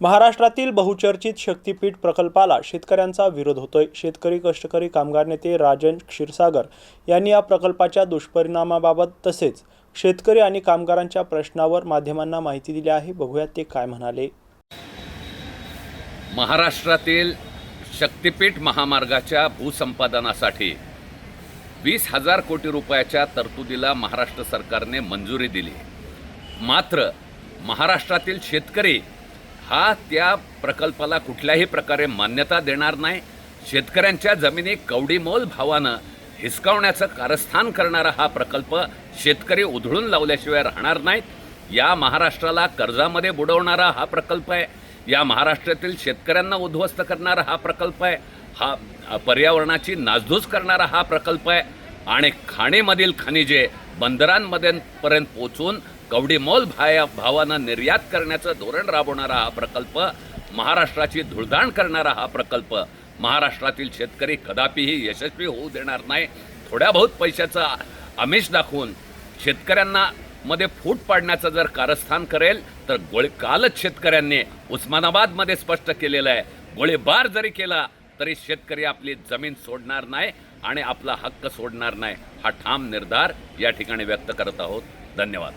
महाराष्ट्रातील बहुचर्चित शक्तीपीठ प्रकल्पाला शेतकऱ्यांचा विरोध होतोय. शेतकरी कष्टकरी कामगार नेते राजन क्षीरसागर यांनी या प्रकल्पाच्या दुष्परिणामाबाबत तसेच शेतकरी आणि कामगारांच्या प्रश्नावर माध्यमांना माहिती दिली आहे. बघूयात ते काय म्हणाले. महाराष्ट्रातील शक्तिपीठ महामार्गाच्या भूसंपादनासाठी वीस हजार कोटी रुपयाच्या तरतुदीला महाराष्ट्र सरकारने मंजुरी दिली. मात्र महाराष्ट्रातील शेतकरी हा त्या प्रकल्पाला कुठल्याही प्रकारे मान्यता देणार नाही. शेतकऱ्यांच्या जमिनी कवडीमोल भावानं हिसकावण्याचं कारस्थान करणारा हा प्रकल्प शेतकरी उधळून लावल्याशिवाय राहणार नाहीत. या महाराष्ट्राला कर्जामध्ये बुडवणारा हा प्रकल्प आहे. या महाराष्ट्रातील शेतकऱ्यांना उद्ध्वस्त करणारा हा प्रकल्प आहे. हा पर्यावरणाची नासधूस करणारा हा प्रकल्प आहे. आणि खाणीमधील खनिजे बंदरांमध्ये पर्यंत पोचून कवडीमोल भाया भावानं निर्यात करण्याचं धोरण राबवणारा हा प्रकल्प महाराष्ट्राची धुळदाण करणारा हा प्रकल्प महाराष्ट्रातील शेतकरी कदापिही यशस्वी होऊ देणार नाही. थोड्या बहुत पैशाचं आमिष दाखवून शेतकऱ्यांना मध्ये फूट पाडण्याचं जर कारस्थान करेल तर गोळी कालच शेतकऱ्यांनी उस्मानाबादमध्ये स्पष्ट केलेलं आहे. गोळीबार जरी केला तरी शेतकरी आपली जमीन सोडणार नाही आणि आपला हक्क सोडणार नाही. हा ठाम निर्धार या ठिकाणी व्यक्त करत आहोत. धन्यवाद.